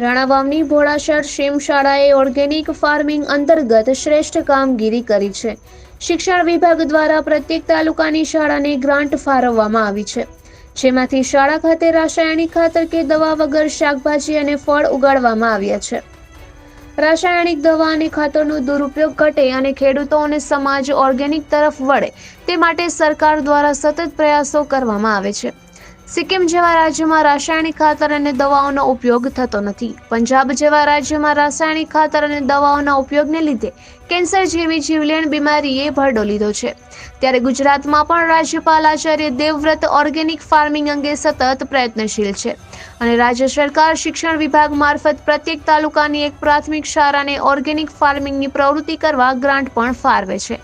રાણાવાવની ભોળાસર શેમ શાળાએ organic farming અંતર્ગત શ્રેષ્ઠ કામગીરી કરી છે. શિક્ષણ વિભાગ દ્વારા પ્રત્યેક તાલુકાની શાળાને ગ્રાન્ટ ફાળવવામાં આવી છે. જેમાંથી શાળા ખાતે રાસાયણિક ખાતર કે દવા વગર શાકભાજી અને ફળ ઉગાડવામાં આવ્યા છે. રાસાયણિક દવા અને ખાતરનો દુરુપયોગ ઘટે અને ખેડૂતો અને સમાજ ઓર્ગેનિક તરફ વળે તે માટે સરકાર દ્વારા સતત પ્રયાસો કરવામાં આવે છે. સિક્કિમ જેવા રાજ્યમાં રાસાયણિક ખાતર અને દવાઓનો ઉપયોગ થતો નથી. પંજાબ જેવા રાજ્યમાં રાસાયણિક ખાતર અને દવાઓના ઉપયોગને લીધે કેન્સર જેવી જીવલેણ બીમારીએ ભરડો લીધો છે. ત્યારે ગુજરાતમાં પણ રાજ્યપાલ આચાર્ય દેવવ્રત ઓર્ગેનિક ફાર્મિંગ અંગે સતત પ્રયત્નશીલ છે અને રાજ્ય સરકાર શિક્ષણ વિભાગ મારફત પ્રત્યેક તાલુકાની એક પ્રાથમિક શાળાને ઓર્ગેનિક ફાર્મિંગની પ્રવૃત્તિ કરવા ગ્રાન્ટ પણ ફાળવે છે.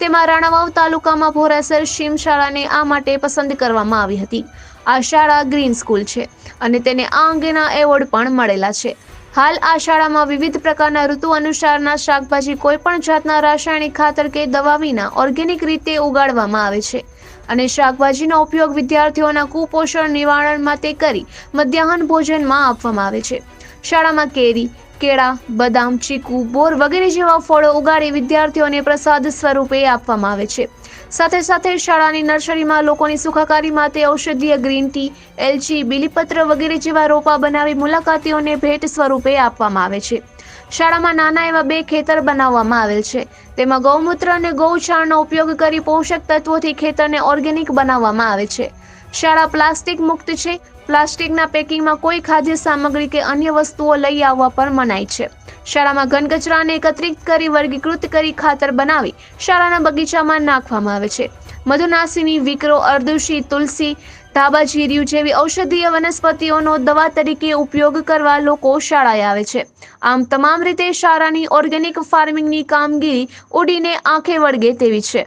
તેમાં રાણાવાવ તાલુકામાં ભોરાસર શીમ શાળાને આ માટે પસંદ કરવામાં આવી હતી. આ શાળા ગ્રીન સ્કૂલ છે અને તેને આ અંગેના એવોર્ડ પણ મળેલા છે. હાલ આ શાળામાં વિવિધ પ્રકારના ઋતુ અનુસારના શાકભાજી કોઈ પણ જાતના રાસાયણિક ખાતર કે દવા વિના ઓર્ગેનિક રીતે ઉગાડવામાં આવે છે. અને શાકભાજીનો ઉપયોગ વિદ્યાર્થીઓના કુપોષણ નિવારણ માટે કરી મધ્યાહન ભોજનમાં આપવામાં આવે છે. શાળામાં કેરી કેળા, બદામ, ચીકુ, બોર વગેરે જેવા ફળો ઉગાડી વિદ્યાર્થીઓને પ્રસાદ સ્વરૂપે આપવામાં આવે છે. સાથે સાથે શાળાની નર્સરીમાં લોકોની સુખાકારી માટે ઔષધીય ગ્રીન ટી, એલચી, બીલીપત્ર વગેરે જેવા રોપા બનાવી મુલાકાતીઓને ભેટ સ્વરૂપે આપવામાં આવે છે. શાળામાં નાના એવા બે ખેતર બનાવવામાં આવેલ છે. તેમાં ગૌમૂત્ર અને ગૌછાણનો ઉપયોગ કરી પોષક તત્વોથી ખેતરને ઓર્ગેનિક બનાવવામાં આવે છે. શાળા પ્લાસ્ટિક મુક્ત છે પ્લાસ્ટિકના પેકિંગમાં કોઈ ખાદ્ય સામગ્રી કે અન્ય વસ્તુઓ લઈ આવવા પર મનાય છે. શાળામાં ઘન કચરાને એકત્રિત કરી વર્ગીકૃત કરી ખાતર બનાવી શાળાના બગીચામાં નાખવામાં આવે છે. મધુનાસિની વિકરો, અર્દુશી, તુલસી, ધાબા જીર્યું જેવી ઔષધીય વનસ્પતિઓનો દવા તરીકે ઉપયોગ કરવા લોકો શાળાએ આવે છે. આમ તમામ રીતે શાળાની ઓર્ગેનિક ફાર્મિંગની કામગીરી ઉડીને આંખે વળગે તેવી છે.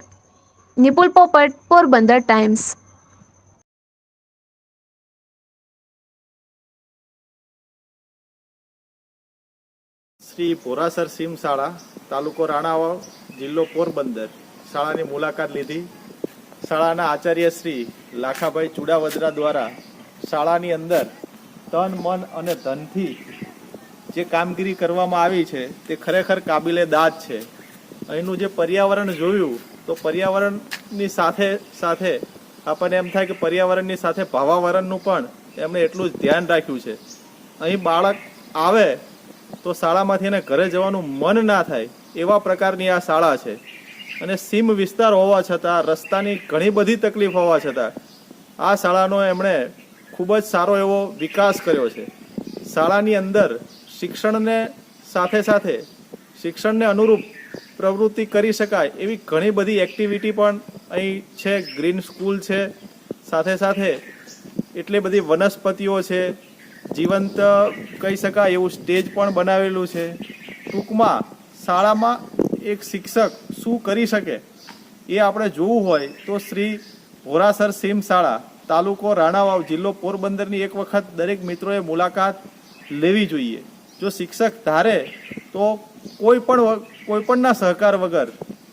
નિપુલ પોપટ, પોરબંદર ટાઈમ્સ. શ્રી ભોરાસર સીમ શાળા, તાલુકો રાણાવાવ, જિલ્લો પોરબંદર. શાળાની મુલાકાત લીધી. શાળાના આચાર્ય શ્રી લાખાભાઈ ચુડાવદરા દ્વારા શાળાની અંદર તન, મન અને ધનથી જે કામગીરી કરવામાં આવી છે, તે ખરેખર કાબિલે દાદ છે. અહીંનું જે પર્યાવરણ જોયું, તો પર્યાવરણની સાથે સાથે આપણને એમ થાય કે પર્યાવરણની સાથે ભાવાવરણનું પણ એમણે એટલું જ ધ્યાન રાખ્યું છે. અહીં બાળક આવે તો શાળામાંથી એને ઘરે જવાનું મન ના થાય એવા પ્રકારની આ શાળા છે. અને સીમ વિસ્તાર હોવા છતાં, રસ્તાની ઘણી બધી તકલીફ હોવા છતાં, આ શાળાનો એમણે ખૂબ જ સારો એવો વિકાસ કર્યો છે. શાળાની અંદર શિક્ષણને સાથે સાથે શિક્ષણને અનુરૂપ પ્રવૃત્તિ કરી શકાય એવી ઘણી બધી એક્ટિવિટી પણ અહીં છે. ગ્રીન સ્કૂલ છે. સાથે સાથે એટલી બધી વનસ્પતિઓ છે. જીવંત કહી શકાય એવું સ્ટેજ પણ બનાવેલું છે. ટૂંકમાં શાળામાં એક શિક્ષક શું કરી શકે એ આપણે જોવું હોય તો શ્રી ભોરાસર સીમ શાળા, તાલુકો રાણાવાવ જિલ્લો પોરબંદરની એક વખત દરેક મિત્રોએ મુલાકાત લેવી જોઈએ. જો શિક્ષક ધારે તો કોઈ પણ કોઈ પણના સહકાર વગર,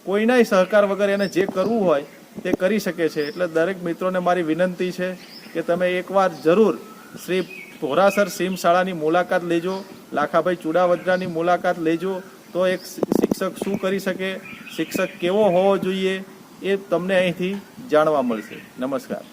કોઈનાય સહકાર વગર એને જે કરવું હોય તે કરી શકે છે. એટલે દરેક મિત્રોને મારી વિનંતી છે કે તમે એકવાર જરૂર શ્રી ભોરાસર સીમ શાળાની મુલાકાત લેજો, લાખાભાઈ ચુડાવદરાની મુલાકાત લેજો, તો એક શિક્ષક શું કરી શકે? શિક્ષક કેવો હોવો જોઈએ એ તમને અહીંથી જાણવા મળશે. નમસ્કાર.